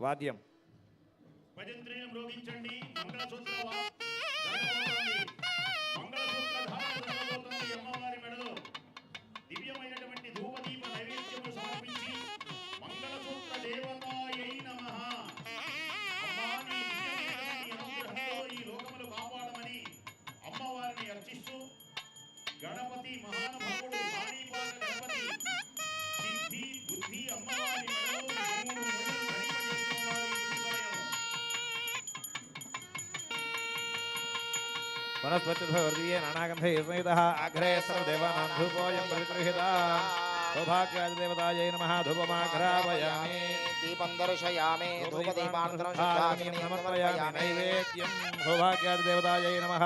వాద్యం. భజంత్రిని మ్రోగించండి మంగళసూత్ర మంగళసూత్ర ధారణ అమ్మవారి మెడలో దివ్యమైనటువంటి ధూపదీప నైవేద్యము సమర్పించి మంగళసూత్ర దేవతాయై నమః ఈ లోకములు కాపాడమని అమ్మవారిని అర్చిస్తూ గణపతి మహానుభావుడు వనస్పతిర్వర్గీయ నానాగంధై సంయుతः అగ్రే సర్వదేవానాం ధూపోऽयं పరిగృహీతా సౌభాగ్యాదిదేవతాయై నమः ధూపమాఘ్రాపయామి దీపం దర్శయామి సమర్పయామి సమర్పయామి నైవేద్యం సౌభాగ్యాదిదేవతాయై నమः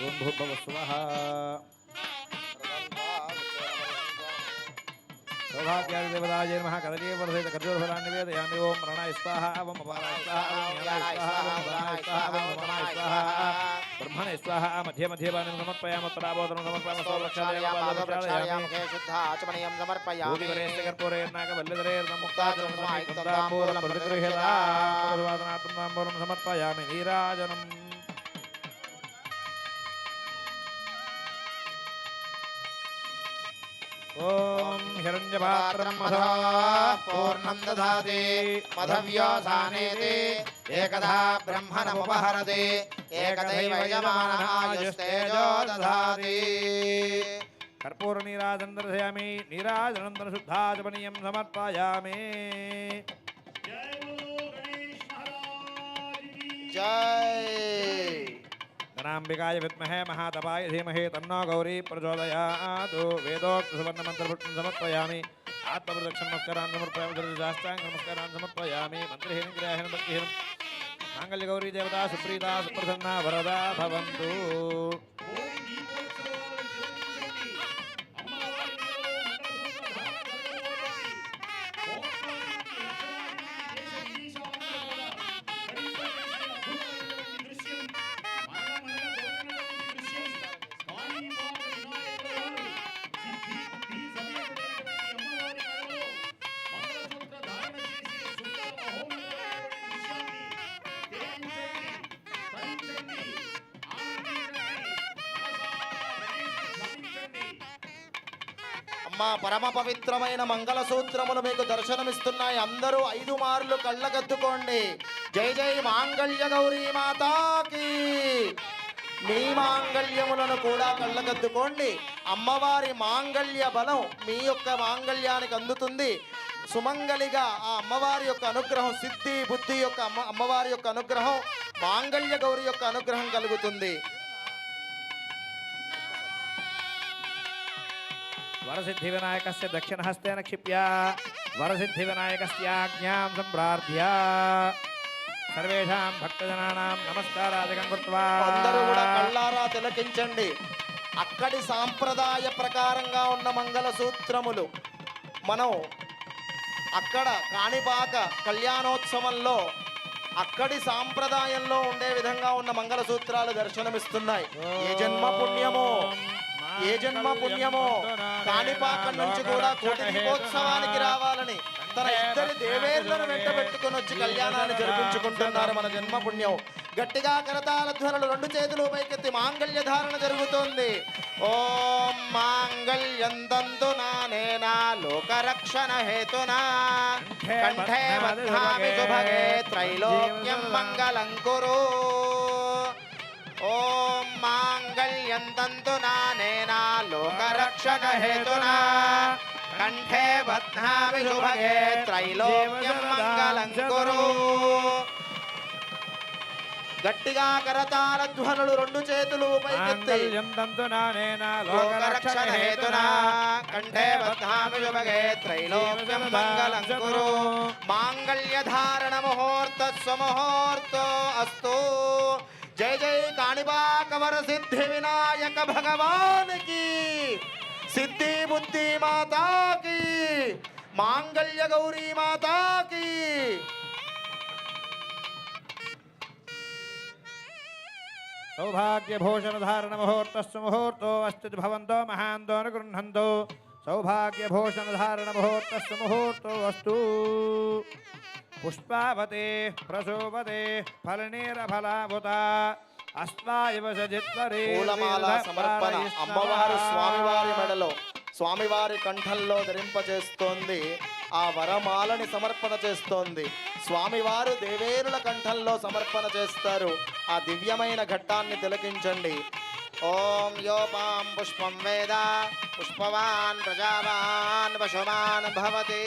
ఓం భూర్భువः స్వః సౌభాగ్యాదిదేవతాయై నమః. కదలీవర్ధయిత ఖర్జూరఫలాన్ని నివేదయామి ఓం రణాయ స్వాహ ఓం అపారాయ స్వాహ ఓం జ్ఞానాయ స్వాహ ఓం ధనాయ స్వాహ ఓం వమనాయ స్వాహ బ్రహ్మణే స్వాహ మధ్య మధ్య పానం సమర్పయామి. సమర్పయామి ముఖే సమర్పయామి. నీరాజనం. మధవ్యోసానేతి ఏకదా బ్రహ్మణముపహరతి ఏకదైవ యజమానః దధాతి కర్పూర నీరాజనం దర్శయామి నీరాజనంతర శుద్ధాచమనీయం సమర్పయామి జై బోలో గణేష్ మహారాజ్ కీ జై గణాంబికాయ अंबिकाय विमहे महातपाय धीमहे तन्नो गौरी प्रचोदयात्। वेदोक्त सुवर्ण मंत्र समर्पयामि। आत्मप्रदक्षिण नमस्कारान् समर्पयामि दर्जास्ताङ्ग नमस्कारान् मंत्रहीन मन्त्रहीनं, क्रियाहीनं, भक्तिहीनं। माङ्गल्यगौरी, देवता, सुप्रीता, सुप्रसन्ना, वरदा, भवन्तु। మా పరమ పవిత్రమైన మంగళ సూత్రములు మీకు దర్శనమిస్తున్నాయి. అందరూ ఐదు మార్లు కళ్ళగద్దుకోండి జై జై మాంగళ్య గౌరీ మాతాకి. మీ మాంగళ్యములను కూడా కళ్ళగద్దుకోండి అమ్మవారి మాంగళ్య బలం మీ యొక్క మాంగళ్యానికి అందుతుంది. సుమంగళిగా ఆ అమ్మవారి యొక్క అనుగ్రహం సిద్ధి బుద్ధి యొక్క అమ్మ అమ్మవారి యొక్క అనుగ్రహం మాంగళ్య గౌరి యొక్క అనుగ్రహం కలుగుతుంది. వరసిద్ధి వినాయకస్య దక్షిణహస్తేన క్షిప్య వరసిద్ధి వినాయకస్యాజ్ఞాం సంప్రార్థ్య సర్వేషాం భక్తజనానాం నమస్కారాధికం కృత్వా అందరూ కూడా కళ్ళారా తిలకించండి. అక్కడి సాంప్రదాయ ప్రకారంగా ఉన్న మంగళ సూత్రములు మనం అక్కడ కాణిపాక కళ్యాణోత్సవంలో అక్కడి సాంప్రదాయంలో ఉండే విధంగా ఉన్న మంగళ సూత్రాలు దర్శనమిస్తున్నాయి. ఏ జన్మ పుణ్యమో? ఏ జన్మ పుణ్యమో? కాణిపాకం నుంచి కూడా కోటి దీపోత్సవానికి రావాలని తన ఇద్దరి దేవేర్లను వెంట పెట్టుకుని వచ్చి కళ్యాణాన్ని జరిపించుకుంటున్నారు మన జన్మ పుణ్యం. గట్టిగా కరతాల ధ్వనులు రెండు చేతులు పైకెత్తి మాంగళ్య ధారణ జరుగుతోంది. ఓం మాంగళ్యం నానేనా లోకరక్షణ హేతునా? కంఠే బధ్నామి శుభగే త్రైలోక్యం మంగళం కురు. ఓం మాంగళ్యందంతున హేతునా కంఠే బధ్నామి శుభగే త్రైలోక్యం మంగళం కురు గట్టిగా కరతాల ధ్వనులు రెండు చేతులు మాంగళ్యం ధారణ ముహూర్త స్వముహూర్తో అస్తు. జై జై కాణిపాకవర సిద్ధి వినాయక सिद्धि बुद्धि माता की, मांगल्य गौरी माता की। सौभाग्य भूषण धारण मुहूर्त मुहूर्त अस्तित भवंतो महांतो अनुगृहंतो सौभाग्य भूषण धारण मुहूर्त मुहूर्त अस्तु। पुष्पावते प्रशोभते फलनीरफलाभुता పూలమాల సమర్పణ. అమ్మవారు స్వామివారి మెడలో స్వామివారి కంఠంలో ధరింపచేస్తోంది ఆ వరమాలని సమర్పణ చేస్తోంది. స్వామివారు దేవేరుల కంఠంలో సమర్పణ చేస్తారు. ఆ దివ్యమైన ఘట్టాన్ని తిలకించండి. ఓం యోపాం పుష్పం వేద పుష్పవాన్ ప్రజావాన్ పశుమాన్ భవతి.